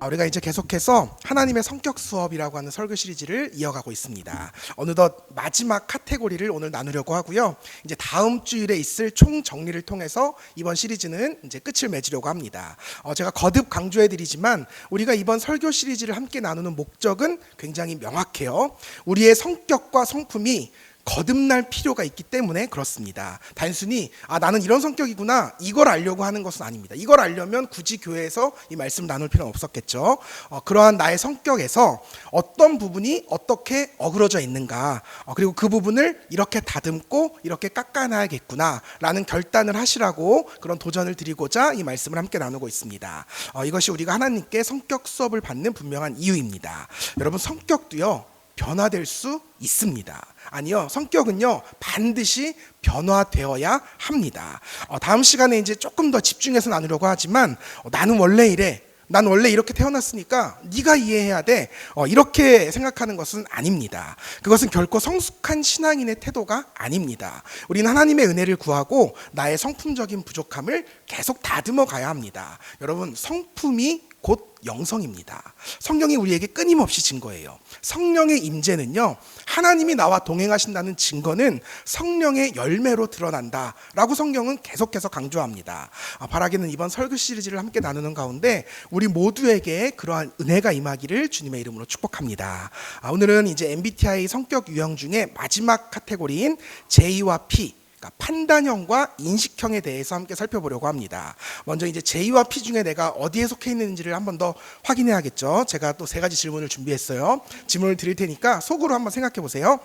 아, 우리가 이제 계속해서 하나님의 성격 수업이라고 하는 설교 시리즈를 이어가고 있습니다. 어느덧 마지막 카테고리를 오늘 나누려고 하고요. 이제 다음 주일에 있을 총 정리를 통해서 이번 시리즈는 이제 끝을 맺으려고 합니다. 어, 제가 거듭 강조해 드리지만 우리가 이번 설교 시리즈를 함께 나누는 목적은 굉장히 명확해요. 우리의 성격과 성품이 거듭날 필요가 있기 때문에 그렇습니다. 단순히 아 나는 이런 성격이구나 이걸 알려고 하는 것은 아닙니다. 이걸 알려면 굳이 교회에서 이 말씀 나눌 필요는 없었겠죠. 어, 그러한 나의 성격에서 어떤 부분이 어떻게 어그러져 있는가 어, 그리고 그 부분을 이렇게 다듬고 이렇게 깎아놔야겠구나라는 결단을 하시라고 그런 도전을 드리고자 이 말씀을 함께 나누고 있습니다. 어, 이것이 우리가 하나님께 성격 수업을 받는 분명한 이유입니다. 여러분 성격도요. 변화될 수 있습니다. 아니요, 성격은요 반드시 변화되어야 합니다. 어, 다음 시간에 이제 조금 더 집중해서 나누려고 하지만 어, 나는 원래 이래. 난 원래 이렇게 태어났으니까 네가 이해해야 돼. 어, 이렇게 생각하는 것은 아닙니다. 그것은 결코 성숙한 신앙인의 태도가 아닙니다. 우리는 하나님의 은혜를 구하고 나의 성품적인 부족함을 계속 다듬어 가야 합니다. 여러분, 성품이 곧 영성입니다. 성경이 우리에게 끊임없이 증거예요. 성령의 임재는요. 하나님이 나와 동행하신다는 증거는 성령의 열매로 드러난다라고 성경은 계속해서 강조합니다. 아, 바라기는 이번 설교 시리즈를 함께 나누는 가운데 우리 모두에게 그러한 은혜가 임하기를 주님의 이름으로 축복합니다. 아, 오늘은 이제 MBTI 성격 유형 중에 마지막 카테고리인 J와 P 그러니까 판단형과 인식형에 대해서 함께 살펴보려고 합니다. 먼저 이제 J와 P 중에 내가 어디에 속해 있는지를 한 번 더 확인해야겠죠. 제가 또 세 가지 질문을 준비했어요. 질문을 드릴 테니까 속으로 한번 생각해 보세요.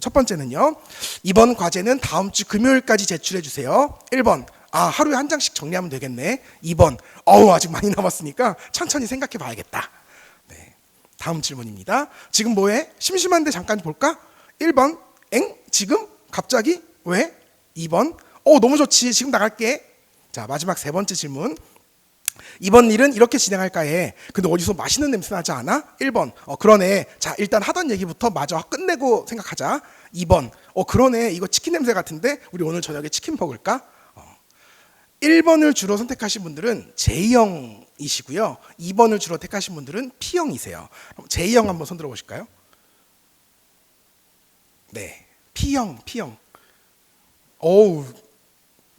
첫 번째는요. 이번 과제는 다음 주 금요일까지 제출해 주세요. 1번. 아, 하루에 한 장씩 정리하면 되겠네. 2번. 어우, 아직 많이 남았으니까 천천히 생각해 봐야겠다. 네. 다음 질문입니다. 지금 뭐해? 심심한데 잠깐 볼까? 1번. 엥? 지금? 갑자기? 왜? 2번. 어, 너무 좋지. 지금 나갈게. 자, 마지막 세 번째 질문. 이번 일은 이렇게 진행할까 해. 근데 어디서 맛있는 냄새 나지 않아? 1번. 어, 그러네. 자, 일단 하던 얘기부터 마저 끝내고 생각하자. 2번. 어, 그러네. 이거 치킨 냄새 같은데 우리 오늘 저녁에 치킨 먹을까? 어. 1번을 주로 선택하신 분들은 J형이시고요. 2번을 주로 택하신 분들은 P형이세요. 그럼 J형 한번 손들어 보실까요? 네. P형, P형. 어우,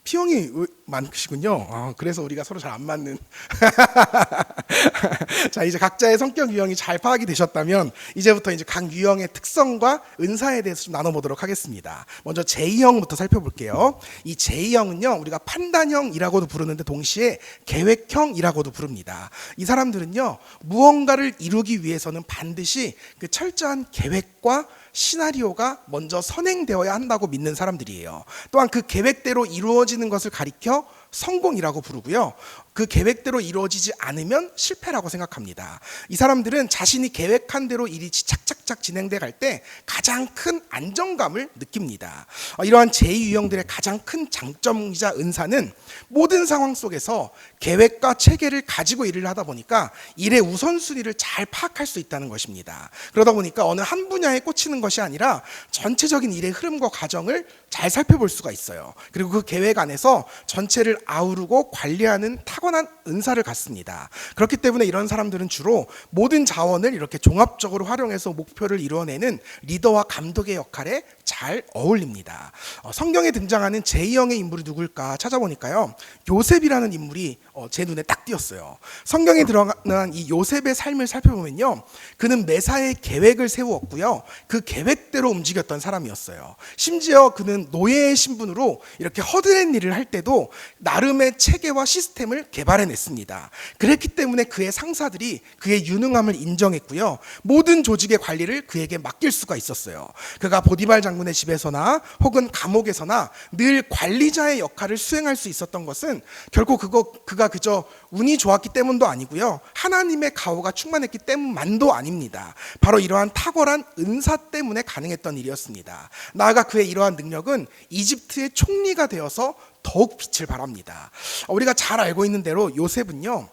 P형이 많으시군요. 아, 그래서 우리가 서로 잘 안 맞는. 자, 이제 각자의 성격 유형이 잘 파악이 되셨다면 이제부터 이제 각 유형의 특성과 은사에 대해서 좀 나눠보도록 하겠습니다. 먼저 J형부터 살펴볼게요. 이 J형은요, 우리가 판단형이라고도 부르는데 동시에 계획형이라고도 부릅니다. 이 사람들은요, 무언가를 이루기 위해서는 반드시 그 철저한 계획과 시나리오가 먼저 선행되어야 한다고 믿는 사람들이에요. 또한 그 계획대로 이루어지는 것을 가리켜 성공이라고 부르고요. 그 계획대로 이루어지지 않으면 실패라고 생각합니다. 이 사람들은 자신이 계획한 대로 일이 착착착 진행돼 갈 때 가장 큰 안정감을 느낍니다. 어, 이러한 제2유형들의 가장 큰 장점이자 은사는 모든 상황 속에서 계획과 체계를 가지고 일을 하다 보니까 일의 우선순위를 잘 파악할 수 있다는 것입니다. 그러다 보니까 어느 한 분야에 꽂히는 것이 아니라 전체적인 일의 흐름과 과정을 잘 살펴볼 수가 있어요. 그리고 그 계획 안에서 전체를 아우르고 관리하는 타고난 은사를 갖습니다. 그렇기 때문에 이런 사람들은 주로 모든 자원을 이렇게 종합적으로 활용해서 목표를 이루어내는 리더와 감독의 역할에 잘 어울립니다. 어, 성경에 등장하는 제2형의 인물이 누굴까 찾아보니까요. 요셉이라는 인물이 어, 제 눈에 딱 띄었어요. 성경에 들어가는 이 요셉의 삶을 살펴보면요. 그는 매사에 계획을 세우었고요. 그 계획대로 움직였던 사람이었어요. 심지어 그는 노예의 신분으로 이렇게 허드렛 일을 할 때도 나름의 체계와 시스템을 개발해냈습니다. 그랬기 때문에 그의 상사들이 그의 유능함을 인정했고요. 모든 조직의 관리를 그에게 맡길 수가 있었어요. 그가 보디발 장 군의 집에서나 혹은 감옥에서나 늘 관리자의 역할을 수행할 수 있었던 것은 결코 그거 그가 그저 운이 좋았기 때문도 아니고요. 하나님의 가호가 충만했기 때문만도 아닙니다. 바로 이러한 탁월한 은사 때문에 가능했던 일이었습니다. 나아가 그의 이러한 능력은 이집트의 총리가 되어서 더욱 빛을 발합니다. 우리가 잘 알고 있는 대로 요셉은요.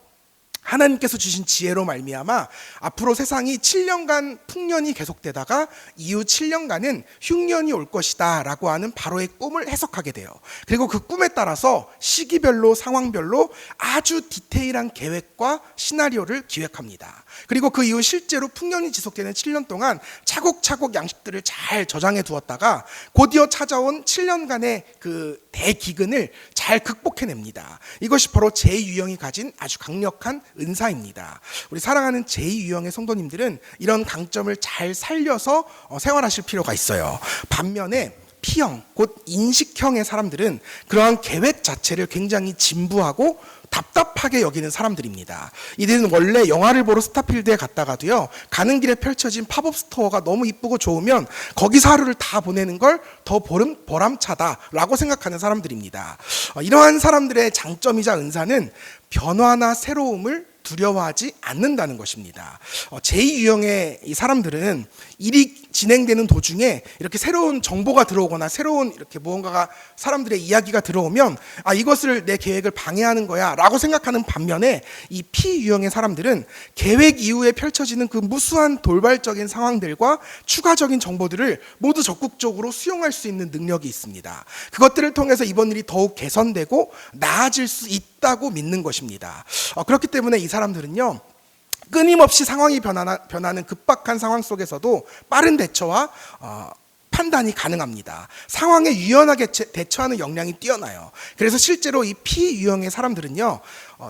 하나님께서 주신 지혜로 말미암아 앞으로 세상이 7년간 풍년이 계속되다가 이후 7년간은 흉년이 올 것이다라고 하는 바로의 꿈을 해석하게 돼요. 그리고 그 꿈에 따라서 시기별로 상황별로 아주 디테일한 계획과 시나리오를 기획합니다. 그리고 그 이후 실제로 풍년이 지속되는 7년 동안 차곡차곡 양식들을 잘 저장해 두었다가 곧이어 찾아온 7년간의 그 대기근을 잘 극복해냅니다. 이것이 바로 제2유형이 가진 아주 강력한 은사입니다. 우리 사랑하는 제2유형의 성도님들은 이런 강점을 잘 살려서 어, 생활하실 필요가 있어요. 반면에 P형, 곧 인식형의 사람들은 그러한 계획 자체를 굉장히 진부하고 답답하게 여기는 사람들입니다. 이들은 원래 영화를 보러 스타필드에 갔다가도요, 가는 길에 펼쳐진 팝업 스토어가 너무 이쁘고 좋으면 거기서 하루를 다 보내는 걸 더 보람, 보람차다라고 생각하는 사람들입니다. 어, 이러한 사람들의 장점이자 은사는 변화나 새로움을 두려워하지 않는다는 것입니다. 어, 제2유형의 이 사람들은 일이 진행되는 도중에 이렇게 새로운 정보가 들어오거나 새로운 이렇게 무언가가 사람들의 이야기가 들어오면 아 이것을 내 계획을 방해하는 거야라고 생각하는 반면에 이 P유형의 사람들은 계획 이후에 펼쳐지는 그 무수한 돌발적인 상황들과 추가적인 정보들을 모두 적극적으로 수용할 수 있는 능력이 있습니다. 그것들을 통해서 이번 일이 더욱 개선되고 나아질 수 있다고 믿는 것입니다. 어, 그렇기 때문에 이 사람들은요. 끊임없이 상황이 변하나, 변하는 급박한 상황 속에서도 빠른 대처와 어, 판단이 가능합니다. 상황에 유연하게 체- 대처하는 역량이 뛰어나요. 그래서 실제로 이 P유형의 사람들은요, 어,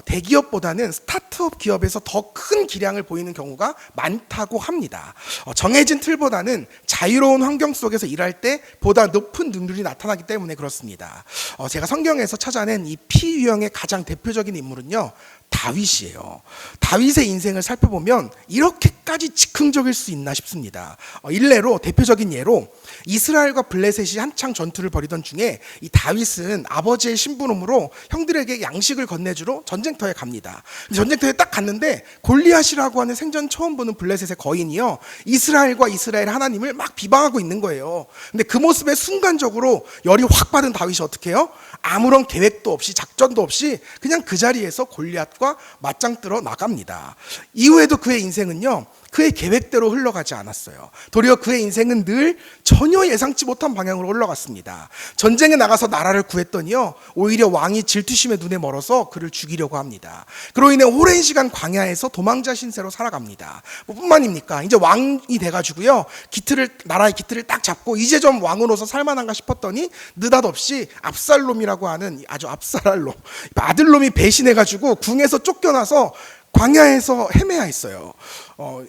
대기업보다는 스타트업 기업에서 더 큰 기량을 보이는 경우가 많다고 합니다. 어, 정해진 틀보다는 자유로운 환경 속에서 일할 때 보다 높은 능률이 나타나기 때문에 그렇습니다. 어, 제가 성경에서 찾아낸 이 P유형의 가장 대표적인 인물은요, 다윗이에요. 다윗의 인생을 살펴보면 이렇게까지 즉흥적일 수 있나 싶습니다. 어, 일례로 대표적인 예로 이스라엘과 블레셋이 한창 전투를 벌이던 중에 이 다윗은 아버지의 심부름으로 형들에게 양식을 건네주러 전 쟁터에 갑니다. 전쟁터에 딱 갔는데 골리앗이라고 하는 생전 처음 보는 블레셋의 거인이요 이스라엘과 이스라엘 하나님을 막 비방하고 있는 거예요. 근데 그 모습에 순간적으로 열이 확 받은 다윗이 어떻게 해요? 아무런 계획도 없이 작전도 없이 그냥 그 자리에서 골리앗과 맞짱 뜨러 나갑니다. 이후에도 그의 인생은요. 그의 계획대로 흘러가지 않았어요. 도리어 그의 인생은 늘 전혀 예상치 못한 방향으로 흘러갔습니다. 전쟁에 나가서 나라를 구했더니요. 오히려 왕이 질투심에 눈에 멀어서 그를 죽이려고 합니다. 그로 인해 오랜 시간 광야에서 도망자 신세로 살아갑니다. 뭐 뿐만입니까? 이제 왕이 돼가지고요. 기틀을 나라의 기틀을 딱 잡고 이제 좀 왕으로서 살만한가 싶었더니 느닷없이 압살롬이라고 하는 아주 압살롬 아들 놈이 배신해가지고 궁에서 쫓겨나서 광야에서 헤매야 했어요. 어,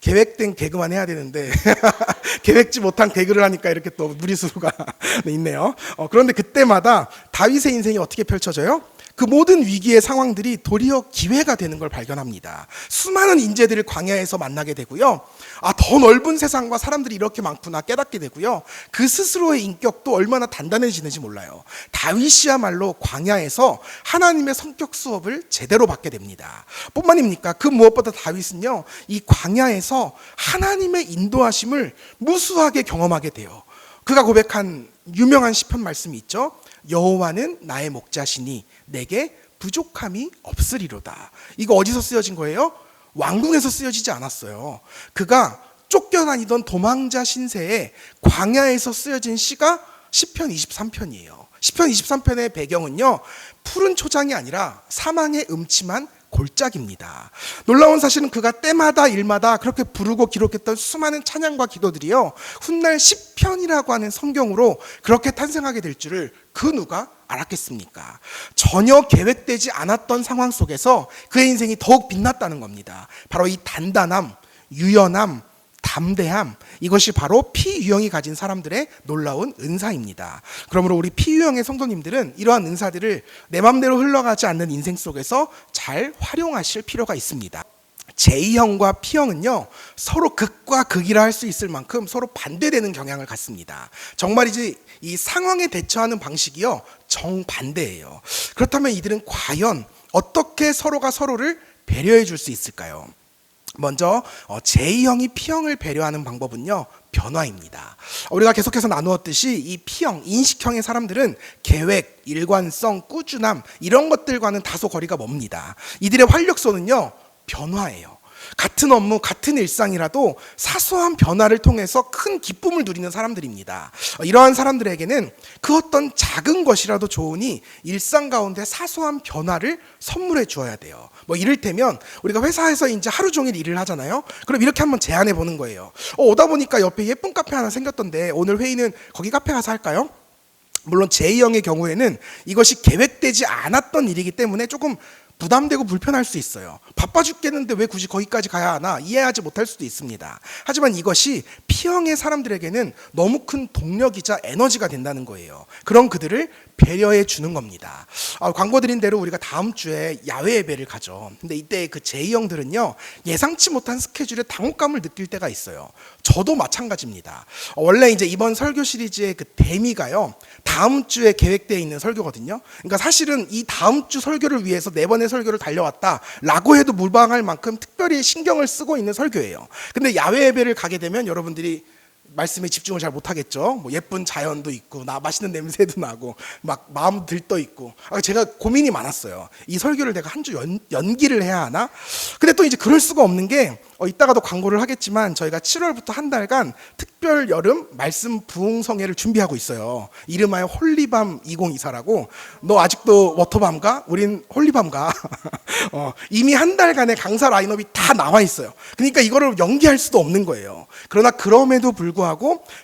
계획된 개그만 해야 되는데 계획지 못한 개그를 하니까 이렇게 또 무리수가 있네요. 어, 그런데 그때마다 다윗의 인생이 어떻게 펼쳐져요? 그 모든 위기의 상황들이 도리어 기회가 되는 걸 발견합니다. 수많은 인재들을 광야에서 만나게 되고요. 아, 더 넓은 세상과 사람들이 이렇게 많구나 깨닫게 되고요. 그 스스로의 인격도 얼마나 단단해지는지 몰라요. 다윗이야말로 광야에서 하나님의 성격 수업을 제대로 받게 됩니다. 뿐만입니까? 그 무엇보다 다윗은요, 이 광야에서 하나님의 인도하심을 무수하게 경험하게 돼요. 그가 고백한 유명한 시편 말씀이 있죠. 여호와는 나의 목자시니 내게 부족함이 없으리로다. 이거 어디서 쓰여진 거예요? 왕궁에서 쓰여지지 않았어요. 그가 쫓겨다니던 도망자 신세에 광야에서 쓰여진 시가 시편 23편이에요. 시편 23편의 배경은요. 푸른 초장이 아니라 사망의 음침한 골짜기입니다. 놀라운 사실은 그가 때마다 일마다 그렇게 부르고 기록했던 수많은 찬양과 기도들이요. 훗날 시편이라고 하는 성경으로 그렇게 탄생하게 될 줄을 그 누가 알았겠습니까? 전혀 계획되지 않았던 상황 속에서 그의 인생이 더욱 빛났다는 겁니다. 바로 이 단단함, 유연함, 담대함 이것이 바로 피 유형이 가진 사람들의 놀라운 은사입니다. 그러므로 우리 피 유형의 성도님들은 이러한 은사들을 내 마음대로 흘러가지 않는 인생 속에서 잘 활용하실 필요가 있습니다. J형과 P형은요 서로 극과 극이라 할 수 있을 만큼 서로 반대되는 경향을 갖습니다. 정말이지 이 상황에 대처하는 방식이요 정반대예요. 그렇다면 이들은 과연 어떻게 서로가 서로를 배려해 줄 수 있을까요? 먼저 어, J형이 P형을 배려하는 방법은요 변화입니다. 우리가 계속해서 나누었듯이 이 P형, 인식형의 사람들은 계획, 일관성, 꾸준함 이런 것들과는 다소 거리가 멉니다. 이들의 활력소는요 변화예요. 같은 업무, 같은 일상이라도 사소한 변화를 통해서 큰 기쁨을 누리는 사람들입니다. 어, 이러한 사람들에게는 그 어떤 작은 것이라도 좋으니 일상 가운데 사소한 변화를 선물해 주어야 돼요. 뭐 이를테면 우리가 회사에서 이제 하루 종일 일을 하잖아요. 그럼 이렇게 한번 제안해 보는 거예요. 어, 오다 보니까 옆에 예쁜 카페 하나 생겼던데 오늘 회의는 거기 카페 가서 할까요? 물론 제2형의 경우에는 이것이 계획되지 않았던 일이기 때문에 조금 부담되고 불편할 수 있어요. 바빠 죽겠는데 왜 굳이 거기까지 가야 하나 이해하지 못할 수도 있습니다. 하지만 이것이 P형의 사람들에게는 너무 큰 동력이자 에너지가 된다는 거예요. 그런 그들을 배려해 주는 겁니다. 아, 광고 드린 대로 우리가 다음 주에 야외 예배를 가죠. 근데 이때 그 제2형들은요 예상치 못한 스케줄에 당혹감을 느낄 때가 있어요. 저도 마찬가지입니다. 어, 원래 이제 이번 설교 시리즈의 그 대미가요 다음 주에 계획되어 있는 설교거든요. 그러니까 사실은 이 다음 주 설교를 위해서 네 번의 설교를 달려왔다라고 해도 무방할 만큼 특별히 신경을 쓰고 있는 설교예요. 근데 야외 예배를 가게 되면 여러분들이 말씀에 집중을 잘 못하겠죠. 뭐 예쁜 자연도 있고 나 맛있는 냄새도 나고 막 마음 들떠 있고. 아, 제가 고민이 많았어요. 이 설교를 내가 한 주 연기를 해야 하나? 근데 또 이제 그럴 수가 없는 게 어, 이따가도 광고를 하겠지만 저희가 7월부터 한 달간 특별 여름 말씀 부흥 성회를 준비하고 있어요. 이름하여 홀리밤 2024라고 너 아직도 워터밤가? 우린 홀리밤가. 어, 이미 한 달간의 강사 라인업이 다 나와 있어요. 그러니까 이거를 연기할 수도 없는 거예요. 그러나 그럼에도 불구하고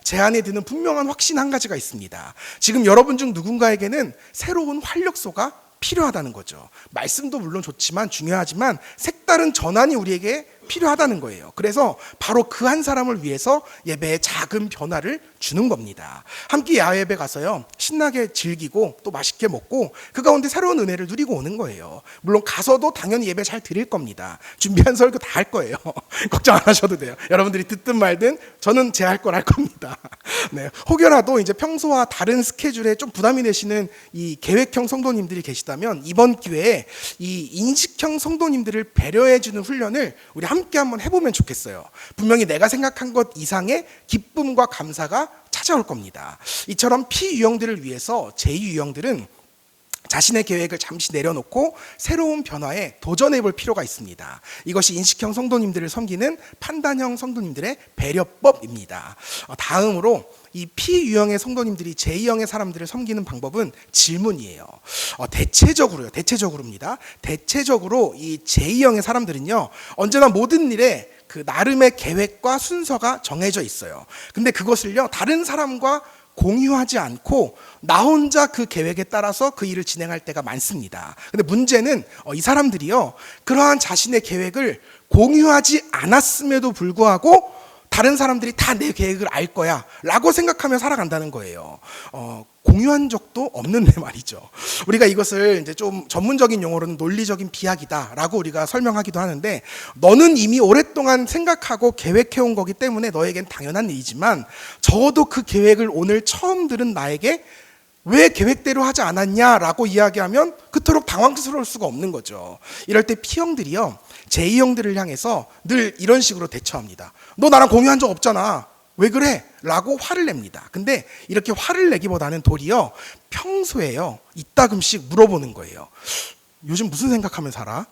제 안에 드는 분명한 확신 한 가지가 있습니다. 지금 여러분 중 누군가에게는 새로운 활력소가 필요하다는 거죠. 말씀도 물론 좋지만 중요하지만 색다른 전환이 우리에게 필요하다는 거예요. 그래서 바로 그 한 사람을 위해서 예배에 작은 변화를 주는 겁니다. 함께 야외배 가서요. 신나게 즐기고 또 맛있게 먹고 그 가운데 새로운 은혜를 누리고 오는 거예요. 물론 가서도 당연히 예배 잘 드릴 겁니다. 준비한 설교 다 할 거예요. 걱정 안 하셔도 돼요. 여러분들이 듣든 말든 저는 제 할 걸 할 겁니다. 네. 혹여라도 이제 평소와 다른 스케줄에 좀 부담이 되시는 이 계획형 성도님들이 계시다면 이번 기회에 이 인식형 성도님들을 배려해 주는 훈련을 우리 함께 한번 해보면 좋겠어요. 분명히 내가 생각한 것 이상의 기쁨과 감사가 찾아올 겁니다. 이처럼 P유형들을 위해서 제2유형들은 자신의 계획을 잠시 내려놓고 새로운 변화에 도전해 볼 필요가 있습니다. 이것이 인식형 성도님들을 섬기는 판단형 성도님들의 배려법입니다. 어, 다음으로 이 P유형의 성도님들이 J형의 사람들을 섬기는 방법은 질문이에요. 어, 대체적으로요. 대체적으로입니다. 대체적으로 이 J형의 사람들은요. 언제나 모든 일에 그 나름의 계획과 순서가 정해져 있어요. 근데 그것을요. 다른 사람과 공유하지 않고 나 혼자 그 계획에 따라서 그 일을 진행할 때가 많습니다. 근데 문제는 어, 이 사람들이요. 그러한 자신의 계획을 공유하지 않았음에도 불구하고 다른 사람들이 다 내 계획을 알 거야 라고 생각하며 살아간다는 거예요. 어, 공유한 적도 없는데 말이죠. 우리가 이것을 이제 좀 전문적인 용어로는 논리적인 비약이다라고 우리가 설명하기도 하는데 너는 이미 오랫동안 생각하고 계획해온 거기 때문에 너에겐 당연한 일이지만 적어도 그 계획을 오늘 처음 들은 나에게 왜 계획대로 하지 않았냐라고 이야기하면 그토록 당황스러울 수가 없는 거죠. 이럴 때 P형들이요. J형들을 향해서 늘 이런 식으로 대처합니다. 너 나랑 공유한 적 없잖아. 왜 그래? 라고 화를 냅니다. 근데 이렇게 화를 내기보다는 도리어 평소에요. 이따금씩 물어보는 거예요. 요즘 무슨 생각하면 살아?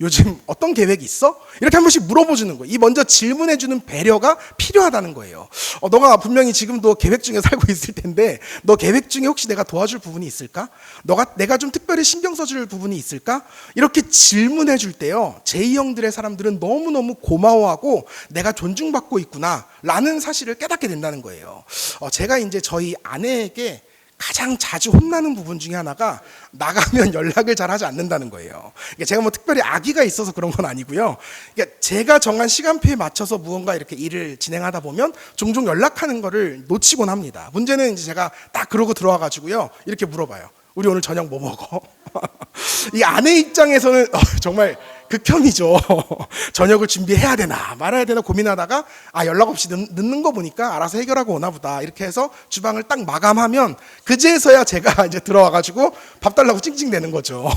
요즘 어떤 계획이 있어? 이렇게 한 번씩 물어보주는 거예요. 이 먼저 질문해주는 배려가 필요하다는 거예요. 어, 너가 분명히 지금도 계획 중에 살고 있을 텐데, 너 계획 중에 혹시 내가 도와줄 부분이 있을까? 너가 내가 좀 특별히 신경 써줄 부분이 있을까? 이렇게 질문해줄 때요, 제2형들의 사람들은 너무 너무 고마워하고 내가 존중받고 있구나, 라는 사실을 깨닫게 된다는 거예요. 어, 제가 이제 저희 아내에게 가장 자주 혼나는 부분 중에 하나가 나가면 연락을 잘 하지 않는다는 거예요. 그러니까 제가 뭐 특별히 아기가 있어서 그런 건 아니고요. 그러니까 제가 정한 시간표에 맞춰서 무언가 이렇게 일을 진행하다 보면 종종 연락하는 거를 놓치곤 합니다. 문제는 이제 제가 딱 그러고 들어와 가지고요. 이렇게 물어봐요. 우리 오늘 저녁 뭐 먹어? 이 아내 입장에서는 어, 정말 극혐이죠. 저녁을 준비해야 되나 말아야 되나 고민하다가 아 연락 없이 늦, 늦는 거 보니까 알아서 해결하고 오나 보다 이렇게 해서 주방을 딱 마감하면 그제서야 제가 이제 들어와가지고 밥 달라고 찡찡대는 거죠.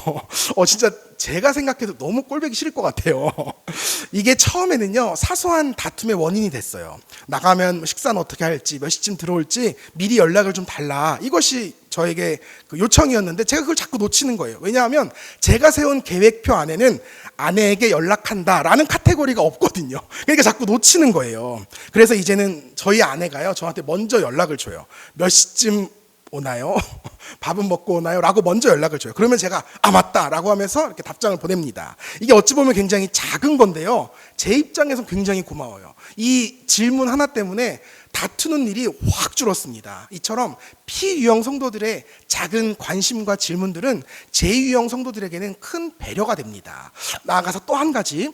어 진짜 제가 생각해도 너무 꼴보기 싫을 것 같아요. 이게 처음에는요 사소한 다툼의 원인이 됐어요. 나가면 뭐 식사는 어떻게 할지 몇 시쯤 들어올지 미리 연락을 좀 달라 이것이 저에게 그 요청이었는데 제가 그걸 자꾸 놓치는 거예요. 왜냐하면 제가 세운 계획표 안에는 아내에게 연락한다라는 카테고리가 없거든요. 그러니까 자꾸 놓치는 거예요. 그래서 이제는 저희 아내가요 저한테 먼저 연락을 줘요. 몇 시쯤 오나요? 밥은 먹고 오나요? 라고 먼저 연락을 줘요. 그러면 제가 아 맞다 라고 하면서 이렇게 답장을 보냅니다. 이게 어찌 보면 굉장히 작은 건데요. 제 입장에서 굉장히 고마워요. 이 질문 하나 때문에 다투는 일이 확 줄었습니다. 이처럼 피유형 성도들의 작은 관심과 질문들은 제유형 성도들에게는 큰 배려가 됩니다. 나아가서 또 한 가지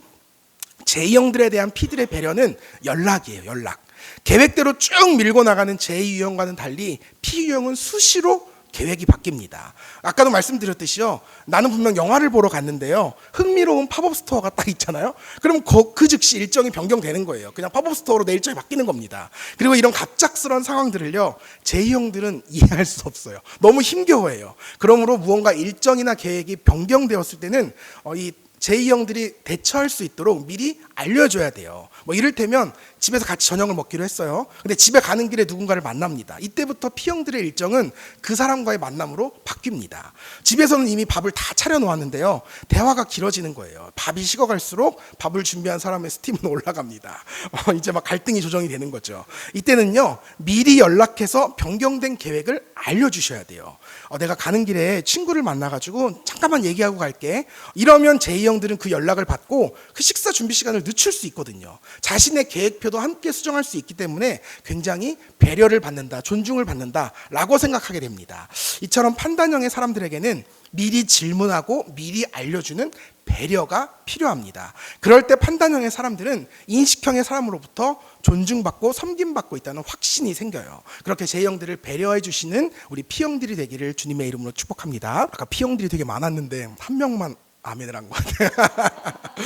제형들에 대한 피들의 배려는 연락이에요. 연락. 계획대로 쭉 밀고 나가는 제2유형과는 달리 P유형은 수시로 계획이 바뀝니다. 아까도 말씀드렸듯이요. 나는 분명 영화를 보러 갔는데요. 흥미로운 팝업 스토어가 딱 있잖아요. 그럼 그, 그 즉시 일정이 변경되는 거예요. 그냥 팝업 스토어로 내 일정이 바뀌는 겁니다. 그리고 이런 갑작스러운 상황들을요. 제2형들은 이해할 수 없어요. 너무 힘겨워해요. 그러므로 무언가 일정이나 계획이 변경되었을 때는 어, 이 제2형들이 대처할 수 있도록 미리 알려줘야 돼요. 뭐 이를테면 집에서 같이 저녁을 먹기로 했어요. 근데 집에 가는 길에 누군가를 만납니다. 이때부터 P형들의 일정은 그 사람과의 만남으로 바뀝니다. 집에서는 이미 밥을 다 차려 놓았는데요. 대화가 길어지는 거예요. 밥이 식어갈수록 밥을 준비한 사람의 스팀은 올라갑니다. 어, 이제 막 갈등이 조정이 되는 거죠. 이때는요, 미리 연락해서 변경된 계획을 알려주셔야 돼요. 어, 내가 가는 길에 친구를 만나가지고 잠깐만 얘기하고 갈게. 이러면 제2형들은 그 연락을 받고 그 식사 준비 시간을 늦출 수 있거든요. 자신의 계획표도 함께 수정할 수 있기 때문에 굉장히 배려를 받는다, 존중을 받는다라고 생각하게 됩니다. 이처럼 판단형의 사람들에게는 미리 질문하고 미리 알려주는 배려가 필요합니다. 그럴 때 판단형의 사람들은 인식형의 사람으로부터 존중받고 섬김받고 있다는 확신이 생겨요. 그렇게 J형들을 배려해 주시는 우리 P형들이 되기를 주님의 이름으로 축복합니다. 아까 P형들이 되게 많았는데 한 명만 아멘을 한 것 같아요.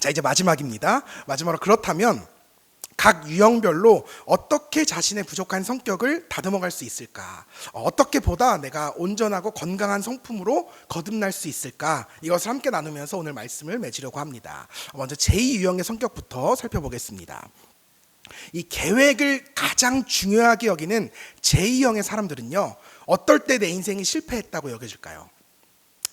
자, 이제 마지막입니다. 마지막으로 그렇다면 각 유형별로 어떻게 자신의 부족한 성격을 다듬어갈 수 있을까? 어, 어떻게 보다 내가 온전하고 건강한 성품으로 거듭날 수 있을까? 이것을 함께 나누면서 오늘 말씀을 맺으려고 합니다. 먼저 제2유형의 성격부터 살펴보겠습니다. 이 계획을 가장 중요하게 여기는 제2형의 사람들은요, 어떨 때 내 인생이 실패했다고 여겨질까요?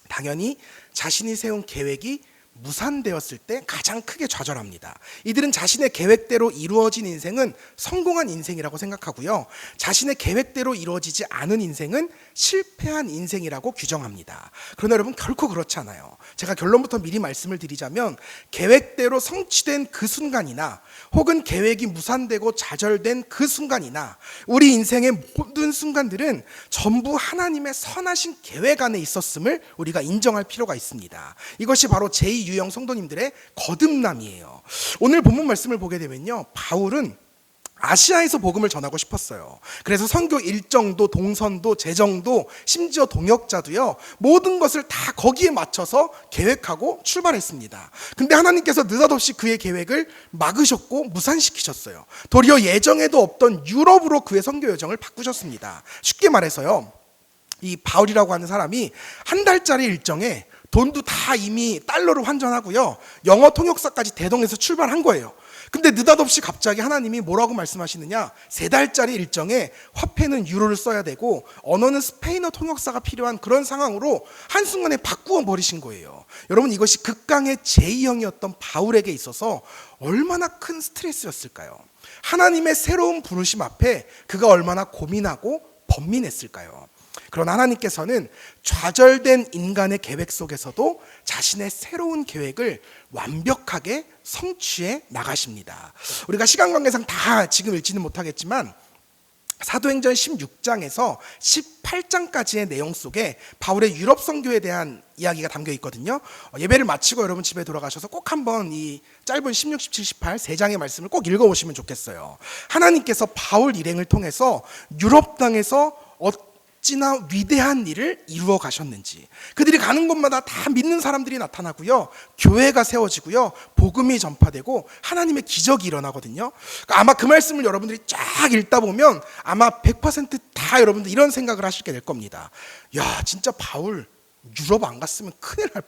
당연히 자신이 세운 계획이 무산되었을 때 가장 크게 좌절합니다. 이들은 자신의 계획대로 이루어진 인생은 성공한 인생이라고 생각하고요. 자신의 계획대로 이루어지지 않은 인생은 실패한 인생이라고 규정합니다. 그러나 여러분 결코 그렇지 않아요. 제가 결론부터 미리 말씀을 드리자면 계획대로 성취된 그 순간이나 혹은 계획이 무산되고 좌절된 그 순간이나 우리 인생의 모든 순간들은 전부 하나님의 선하신 계획 안에 있었음을 우리가 인정할 필요가 있습니다. 이것이 바로 제2유형 성도님들의 거듭남이에요. 오늘 본문 말씀을 보게 되면요. 바울은 아시아에서 복음을 전하고 싶었어요. 그래서 선교 일정도 동선도 재정도 심지어 동역자도요. 모든 것을 다 거기에 맞춰서 계획하고 출발했습니다. 근데 하나님께서 느닷없이 그의 계획을 막으셨고 무산시키셨어요. 도리어 예정에도 없던 유럽으로 그의 선교 여정을 바꾸셨습니다. 쉽게 말해서요. 이 바울이라고 하는 사람이 한 달짜리 일정에 돈도 다 이미 달러로 환전하고요. 영어 통역사까지 대동해서 출발한 거예요. 근데 느닷없이 갑자기 하나님이 뭐라고 말씀하시느냐? 세 달짜리 일정에 화폐는 유로를 써야 되고 언어는 스페인어 통역사가 필요한 그런 상황으로 한순간에 바꾸어 버리신 거예요. 여러분 이것이 극강의 제2형이었던 바울에게 있어서 얼마나 큰 스트레스였을까요? 하나님의 새로운 부르심 앞에 그가 얼마나 고민하고 번민했을까요? 그러나 하나님께서는 좌절된 인간의 계획 속에서도 자신의 새로운 계획을 완벽하게 성취해 나가십니다. 우리가 시간 관계상 다 지금 읽지는 못하겠지만 사도행전 16장에서 18장까지의 내용 속에 바울의 유럽 선교에 대한 이야기가 담겨 있거든요. 어, 예배를 마치고 여러분 집에 돌아가셔서 꼭 한번 이 짧은 16, 17, 18 세 장의 말씀을 꼭 읽어 보시면 좋겠어요. 하나님께서 바울 일행을 통해서 유럽 땅에서 어, 어찌나 위대한 일을 이루어 가셨는지. 그들이 가는 곳마다 다 믿는 사람들이 나타나고요. 교회가 세워지고요. 복음이 전파되고 하나님의 기적이 일어나거든요. 그러니까 아마 그 말씀을 여러분들이 쫙 읽다 보면 아마 100%다 여러분들 이런 생각을 하시게 될 겁니다. 야 진짜 바울 유럽 안 갔으면 큰일 날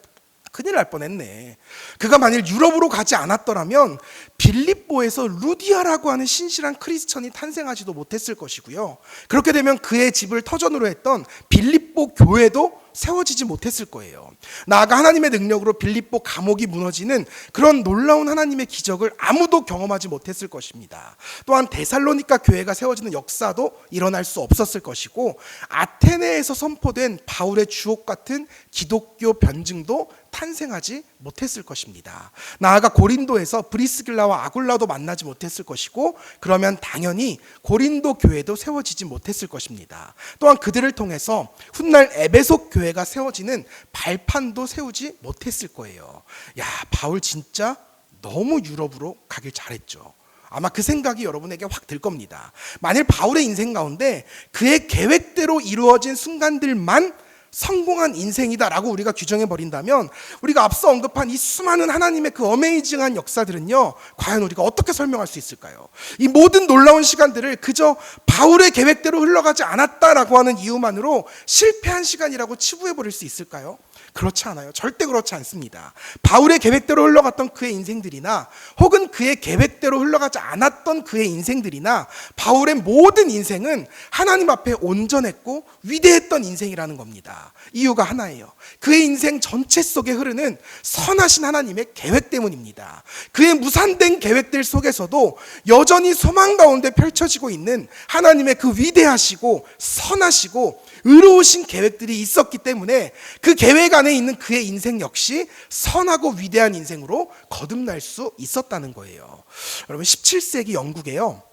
큰일 날 뻔했네. 그가 만일 유럽으로 가지 않았더라면 빌립보에서 루디아라고 하는 신실한 크리스천이 탄생하지도 못했을 것이고요. 그렇게 되면 그의 집을 터전으로 했던 빌립보 교회도 세워지지 못했을 거예요. 나아가 하나님의 능력으로 빌립보 감옥이 무너지는 그런 놀라운 하나님의 기적을 아무도 경험하지 못했을 것입니다. 또한 데살로니카 교회가 세워지는 역사도 일어날 수 없었을 것이고 아테네에서 선포된 바울의 주옥 같은 기독교 변증도 탄생하지 못했을 것입니다. 나아가 고린도에서 브리스길라와 아굴라도 만나지 못했을 것이고 그러면 당연히 고린도 교회도 세워지지 못했을 것입니다. 또한 그들을 통해서 훗날 에베소 교회가 세워지는 발판도 세우지 못했을 거예요. 야, 바울 진짜 너무 유럽으로 가길 잘했죠. 아마 그 생각이 여러분에게 확 들 겁니다. 만일 바울의 인생 가운데 그의 계획대로 이루어진 순간들만 성공한 인생이다라고 우리가 규정해 버린다면 우리가 앞서 언급한 이 수많은 하나님의 그 어메이징한 역사들은요 과연 우리가 어떻게 설명할 수 있을까요? 이 모든 놀라운 시간들을 그저 바울의 계획대로 흘러가지 않았다라고 하는 이유만으로 실패한 시간이라고 치부해 버릴 수 있을까요? 그렇지 않아요. 절대 그렇지 않습니다. 바울의 계획대로 흘러갔던 그의 인생들이나 혹은 그의 계획대로 흘러가지 않았던 그의 인생들이나 바울의 모든 인생은 하나님 앞에 온전했고 위대했던 인생이라는 겁니다. 이유가 하나예요. 그의 인생 전체 속에 흐르는 선하신 하나님의 계획 때문입니다. 그의 무산된 계획들 속에서도 여전히 소망 가운데 펼쳐지고 있는 하나님의 그 위대하시고 선하시고 의로우신 계획들이 있었기 때문에 그 계획 안에 있는 그의 인생 역시 선하고 위대한 인생으로 거듭날 수 있었다는 거예요. 여러분 17세기 영국에요.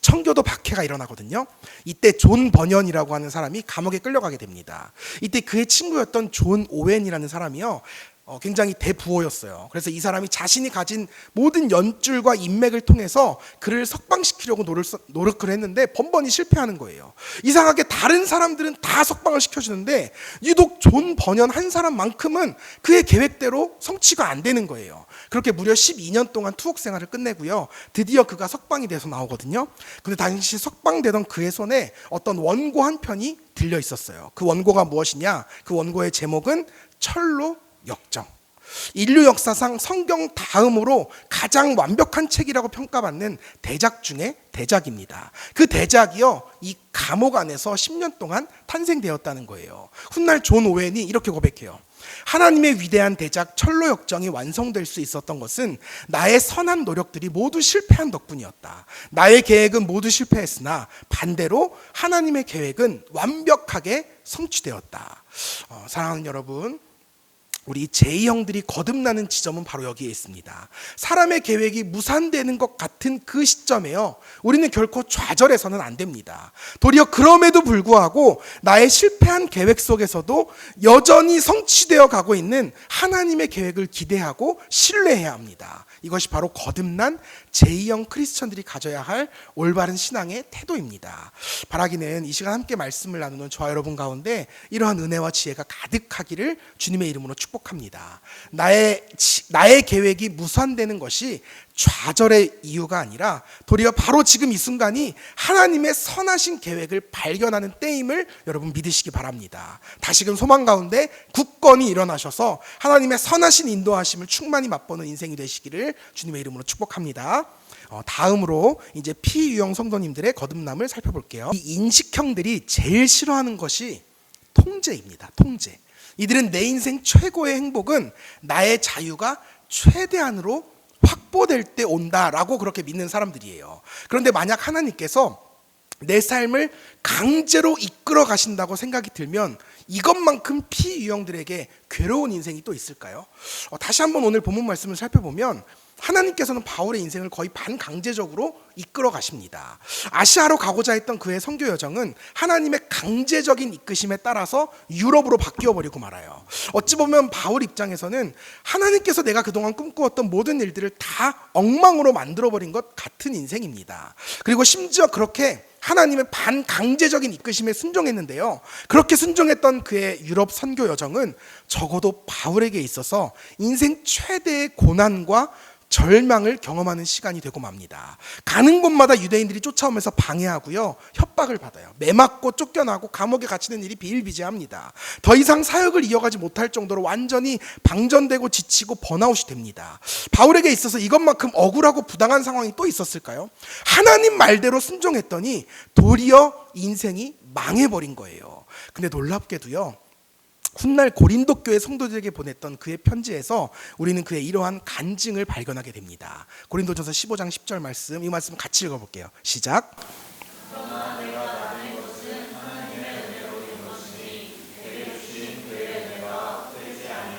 청교도 박해가 일어나거든요. 이때 존 버년이라고 하는 사람이 감옥에 끌려가게 됩니다. 이때 그의 친구였던 존 오웬이라는 사람이요. 어, 굉장히 대부호였어요. 그래서 이 사람이 자신이 가진 모든 연줄과 인맥을 통해서 그를 석방시키려고 노력, 노력 을 했는데 번번이 실패하는 거예요. 이상하게 다른 사람들은 다 석방을 시켜주는데 유독 존 번연 한 사람만큼은 그의 계획대로 성취가 안 되는 거예요. 그렇게 무려 12년 동안 투옥 생활을 끝내고요. 드디어 그가 석방이 돼서 나오거든요. 근데 당시 석방되던 그의 손에 어떤 원고 한 편이 들려 있었어요. 그 원고가 무엇이냐? 그 원고의 제목은 철로 역정. 인류 역사상 성경 다음으로 가장 완벽한 책이라고 평가받는 대작 중에 대작입니다. 그 대작이요, 이 감옥 안에서 10년 동안 탄생되었다는 거예요. 훗날 존 오웬이 이렇게 고백해요. 하나님의 위대한 대작 철로 역정이 완성될 수 있었던 것은 나의 선한 노력들이 모두 실패한 덕분이었다. 나의 계획은 모두 실패했으나 반대로 하나님의 계획은 완벽하게 성취되었다. 어, 사랑하는 여러분, 우리 제이 형들이 거듭나는 지점은 바로 여기에 있습니다. 사람의 계획이 무산되는 것 같은 그 시점에요. 우리는 결코 좌절해서는 안 됩니다. 도리어 그럼에도 불구하고 나의 실패한 계획 속에서도 여전히 성취되어 가고 있는 하나님의 계획을 기대하고 신뢰해야 합니다. 이것이 바로 거듭난 제2형 크리스천들이 가져야 할 올바른 신앙의 태도입니다. 바라기는 이 시간 함께 말씀을 나누는 저와 여러분 가운데 이러한 은혜와 지혜가 가득하기를 주님의 이름으로 축복합니다. 나의 나의 계획이 무산되는 것이 좌절의 이유가 아니라 도리어 바로 지금 이 순간이 하나님의 선하신 계획을 발견하는 때임을 여러분 믿으시기 바랍니다. 다시금 소망 가운데 굳건히 일어나셔서 하나님의 선하신 인도하심을 충만히 맛보는 인생이 되시기를 주님의 이름으로 축복합니다. 어, 다음으로 이제 피유형 성도님들의 거듭남을 살펴볼게요. 이 인식형들이 제일 싫어하는 것이 통제입니다. 통제. 이들은 내 인생 최고의 행복은 나의 자유가 최대한으로 확보될 때 온다라고 그렇게 믿는 사람들이에요. 그런데 만약 하나님께서 내 삶을 강제로 이끌어 가신다고 생각이 들면 이것만큼 피유형들에게 괴로운 인생이 또 있을까요? 어, 다시 한번 오늘 본문 말씀을 살펴보면 하나님께서는 바울의 인생을 거의 반강제적으로 이끌어 가십니다. 아시아로 가고자 했던 그의 선교 여정은 하나님의 강제적인 이끄심에 따라서 유럽으로 바뀌어 버리고 말아요. 어찌 보면 바울 입장에서는 하나님께서 내가 그동안 꿈꾸었던 모든 일들을 다 엉망으로 만들어 버린 것 같은 인생입니다. 그리고 심지어 그렇게 하나님의 반강제적인 이끄심에 순종했는데요. 그렇게 순종했던 그의 유럽 선교 여정은 적어도 바울에게 있어서 인생 최대의 고난과 절망을 경험하는 시간이 되고 맙니다. 가는 곳마다 유대인들이 쫓아오면서 방해하고요. 협박을 받아요. 매맞고 쫓겨나고 감옥에 갇히는 일이 비일비재합니다. 더 이상 사역을 이어가지 못할 정도로 완전히 방전되고 지치고 번아웃이 됩니다. 바울에게 있어서 이것만큼 억울하고 부당한 상황이 또 있었을까요? 하나님 말대로 순종했더니 도리어 인생이 망해버린 거예요. 근데 놀랍게도요. 훗날 고린도 교회 성도들에게 보냈던 그의 편지에서 우리는 그의 이러한 간증을 발견하게 됩니다. 고린도전서 15장 10절 말씀 이 말씀 같이 읽어 볼게요. 시작.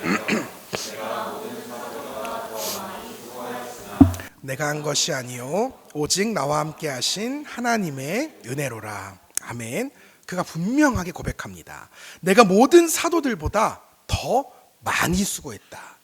내가 한 것이 아니요 오직 나와 함께 하신 하나님의 은혜로라. 아멘. 그가 분명하게 고백합니다. 내가 모든 사도들보다 더 많이 수고했다.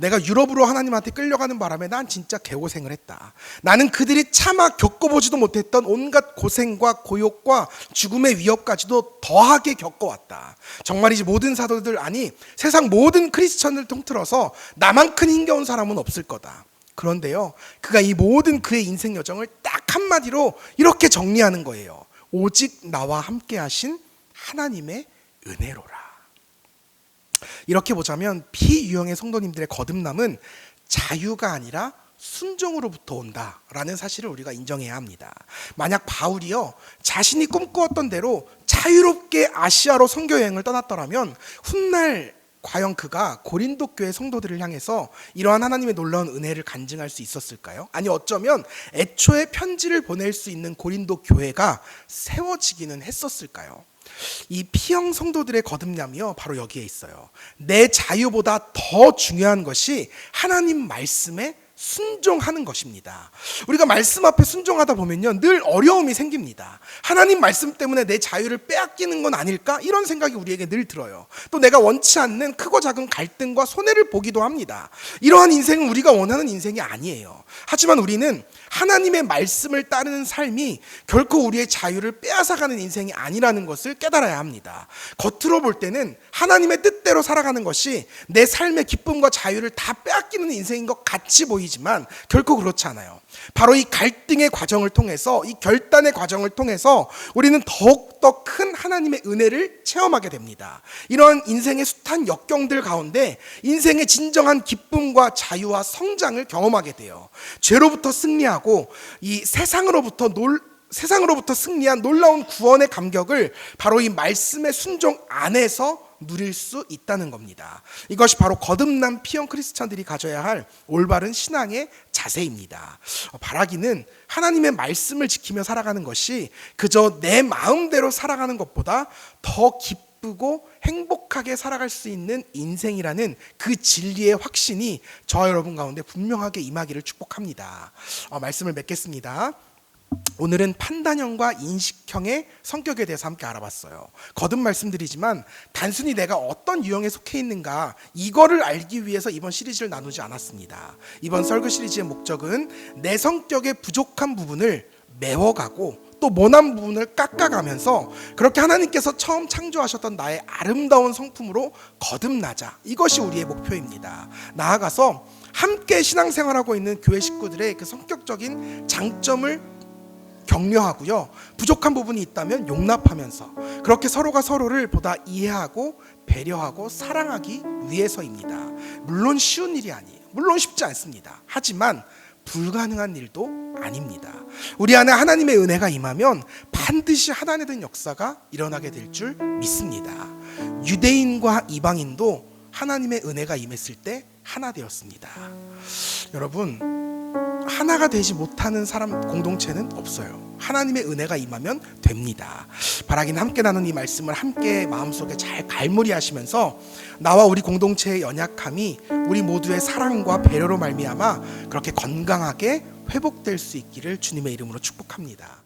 내가 유럽으로 하나님한테 끌려가는 바람에 난 진짜 개고생을 했다. 나는 그들이 차마 겪어보지도 못했던 온갖 고생과 고욕과 죽음의 위협까지도 더하게 겪어왔다. 정말이지 모든 사도들 아니 세상 모든 크리스천을 통틀어서 나만큼 힘겨운 사람은 없을 거다. 그런데요, 그가 이 모든 그의 인생 여정을 딱 한마디로 이렇게 정리하는 거예요. 오직 나와 함께 하신 하나님의 은혜로라. 이렇게 보자면 비유형의 성도님들의 거듭남은 자유가 아니라 순종으로부터 온다라는 사실을 우리가 인정해야 합니다. 만약 바울이요 자신이 꿈꾸었던 대로 자유롭게 아시아로 선교 여행을 떠났더라면 훗날 과연 그가 고린도 교회 성도들을 향해서 이러한 하나님의 놀라운 은혜를 간증할 수 있었을까요? 아니 어쩌면 애초에 편지를 보낼 수 있는 고린도 교회가 세워지기는 했었을까요? 이 피형 성도들의 거듭남이요 바로 여기에 있어요. 내 자유보다 더 중요한 것이 하나님 말씀에 순종하는 것입니다. 우리가 말씀 앞에 순종하다 보면요, 늘 어려움이 생깁니다. 하나님 말씀 때문에 내 자유를 빼앗기는 건 아닐까? 이런 생각이 우리에게 늘 들어요. 또 내가 원치 않는 크고 작은 갈등과 손해를 보기도 합니다. 이러한 인생은 우리가 원하는 인생이 아니에요. 하지만 우리는 하나님의 말씀을 따르는 삶이 결코 우리의 자유를 빼앗아가는 인생이 아니라는 것을 깨달아야 합니다. 겉으로 볼 때는 하나님의 뜻대로 살아가는 것이 내 삶의 기쁨과 자유를 다 빼앗기는 인생인 것 같이 보이지만 결코 그렇지 않아요. 바로 이 갈등의 과정을 통해서 이 결단의 과정을 통해서 우리는 더욱더 큰 하나님의 은혜를 체험하게 됩니다. 이러한 인생의 숱한 역경들 가운데 인생의 진정한 기쁨과 자유와 성장을 경험하게 돼요. 죄로부터 승리하고 이 세상으로부터 놀 세상으로부터 승리한 놀라운 구원의 감격을 바로 이 말씀의 순종 안에서 누릴 수 있다는 겁니다. 이것이 바로 거듭난 피형 크리스천들이 가져야 할 올바른 신앙의 자세입니다. 어, 바라기는 하나님의 말씀을 지키며 살아가는 것이 그저 내 마음대로 살아가는 것보다 더 기쁘고 행복하게 살아갈 수 있는 인생이라는 그 진리의 확신이 저 여러분 가운데 분명하게 임하기를 축복합니다. 어, 말씀을 맺겠습니다. 오늘은 판단형과 인식형의 성격에 대해서 함께 알아봤어요. 거듭 말씀드리지만 단순히 내가 어떤 유형에 속해 있는가 이거를 알기 위해서 이번 시리즈를 나누지 않았습니다. 이번 설교 시리즈의 목적은 내 성격의 부족한 부분을 메워가고 또 모난 부분을 깎아가면서 그렇게 하나님께서 처음 창조하셨던 나의 아름다운 성품으로 거듭나자 이것이 우리의 목표입니다. 나아가서 함께 신앙생활하고 있는 교회 식구들의 그 성격적인 장점을 격려하고요. 부족한 부분이 있다면 용납하면서 그렇게 서로가 서로를 보다 이해하고 배려하고 사랑하기 위해서입니다. 물론 쉬운 일이 아니에요. 물론 쉽지 않습니다. 하지만 불가능한 일도 아닙니다. 우리 안에 하나님의 은혜가 임하면 반드시 하나님의 된 역사가 일어나게 될 줄 믿습니다. 유대인과 이방인도 하나님의 은혜가 임했을 때 하나 되었습니다. 여러분 하나가 되지 못하는 사람 공동체는 없어요. 하나님의 은혜가 임하면 됩니다. 바라긴 함께 나눈 이 말씀을 함께 마음속에 잘 갈무리하시면서 나와 우리 공동체의 연약함이 우리 모두의 사랑과 배려로 말미암아 그렇게 건강하게 회복될 수 있기를 주님의 이름으로 축복합니다.